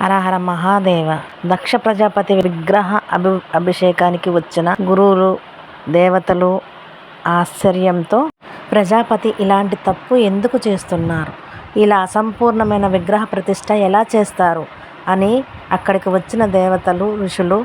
హరహర మహాదేవ. దక్ష ప్రజాపతి విగ్రహ అభి అభిషేకానికి వచ్చిన గురువులు దేవతలు ఆశ్చర్యంతో ప్రజాపతి ఇలాంటి తప్పు ఎందుకు చేస్తున్నారు? ఇలా అసంపూర్ణమైన విగ్రహ ప్రతిష్ట ఎలా చేస్తారు? అని అక్కడికి వచ్చిన దేవతలు ఋషులు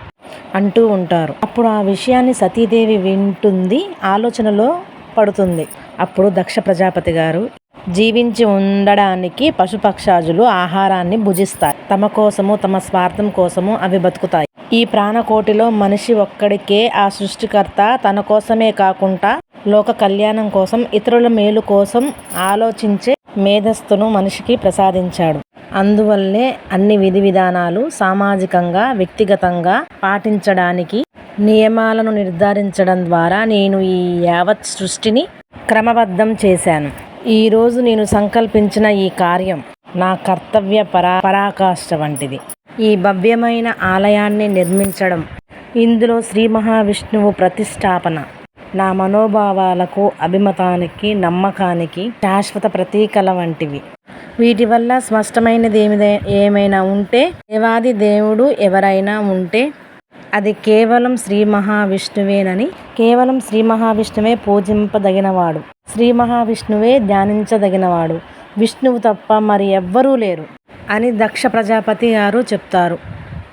అంటూ ఉంటారు. అప్పుడు ఆ విషయాన్ని సతీదేవి వింటుంది ఆలోచనలో పడుతుంది. అప్పుడు దక్ష ప్రజాపతి గారు జీవించి ఉండడానికి పశుపక్షాదులు ఆహారాన్ని భుజిస్తాయి. తమ కోసము తమ స్వార్థం కోసము అవి బతుకుతాయి. ఈ ప్రాణకోటిలో మనిషి ఒక్కడికే ఆ సృష్టికర్త తన కోసమే కాకుండా లోక కళ్యాణం కోసం ఇతరుల మేలు కోసం ఆలోచించే మేధస్సును మనిషికి ప్రసాదించాడు. అందువల్లే అన్ని విధి విధానాలు సామాజికంగా వ్యక్తిగతంగా పాటించడానికి నియమాలను నిర్ధారించడం ద్వారా నేను ఈ యావత్ సృష్టిని క్రమబద్ధం చేశాను. ఈరోజు నేను సంకల్పించిన ఈ కార్యం నా కర్తవ్య పరా పరాకాష్ఠ వంటిది. ఈ భవ్యమైన ఆలయాన్ని నిర్మించడం ఇందులో శ్రీ మహావిష్ణువు ప్రతిష్టాపన. నా మనోభావాలకు అభిమతానికి నమ్మకానికి శాశ్వత ప్రతీకల వంటివి. వీటి వల్ల స్పష్టమైనది ఏమిదే ఏమైనా ఉంటే దేవాది దేవుడు ఎవరైనా ఉంటే అది కేవలం శ్రీ మహావిష్ణువేనని కేవలం శ్రీ మహావిష్ణువే పూజింపదగినవాడు. శ్రీ మహావిష్ణువే ధ్యానించదగినవాడు. విష్ణువు తప్ప మరి ఎవ్వరూ లేరు అని దక్ష ప్రజాపతి గారు చెప్తారు.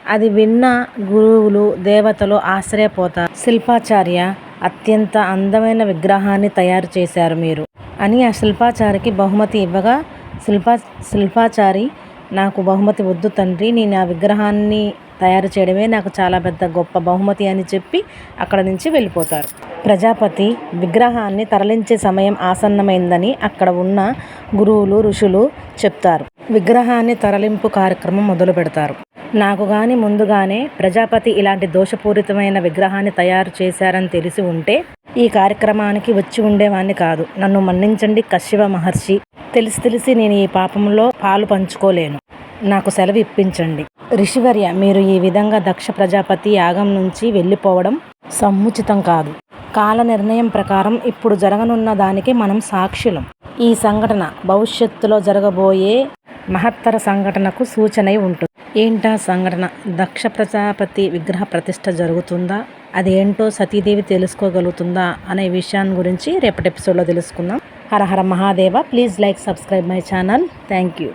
అది విన్న గురువులు దేవతలు ఆశ్చర్యపోతారు. శిల్పాచార్య అత్యంత అందమైన విగ్రహాన్ని తయారు చేశారు మీరు అని ఆ శిల్పాచారికి బహుమతి ఇవ్వగా శిల్పా శిల్పాచారి నాకు బహుమతి వద్దు తండ్రి నేను ఆ విగ్రహాన్ని తయారు చేయడమే నాకు చాలా పెద్ద గొప్ప బహుమతి అని చెప్పి అక్కడ నుంచి వెళ్ళిపోతారు. ప్రజాపతి విగ్రహాన్ని తరలించే సమయం ఆసన్నమైందని అక్కడ ఉన్న గురువులు ఋషులు చెప్తారు. విగ్రహాన్ని తరలింపు కార్యక్రమం మొదలు పెడతారు. నాకు కానీ ముందుగానే ప్రజాపతి ఇలాంటి దోషపూరితమైన విగ్రహాన్ని తయారు చేశారని తెలిసి ఉంటే ఈ కార్యక్రమానికి వచ్చి ఉండేవాణ్ణి కాదు. నన్ను మన్నించండి కశ్యవ మహర్షి. తెలిసి తెలిసి నేను ఈ పాపంలో పాలు పంచుకోలేను. నాకు సెలవు ఇప్పించండి. ఋషివర్య మీరు ఈ విధంగా దక్ష ప్రజాపతి యాగం నుంచి వెళ్ళిపోవడం సముచితం కాదు. కాల నిర్ణయం ప్రకారం ఇప్పుడు జరగనున్న దానికి మనం సాక్షులం. ఈ సంఘటన భవిష్యత్తులో జరగబోయే మహత్తర సంఘటనకు సూచనై ఉంటుంది. ఏంటా సంఘటన? దక్ష ప్రజాపతి విగ్రహ ప్రతిష్ట జరుగుతుందా? అదేంటో సతీదేవి తెలుసుకోగలుగుతుందా అనే విషయాన్ని గురించి రేపటి ఎపిసోడ్లో తెలుసుకుందాం. Hara Hara Mahadeva please like subscribe my channel. Thank you.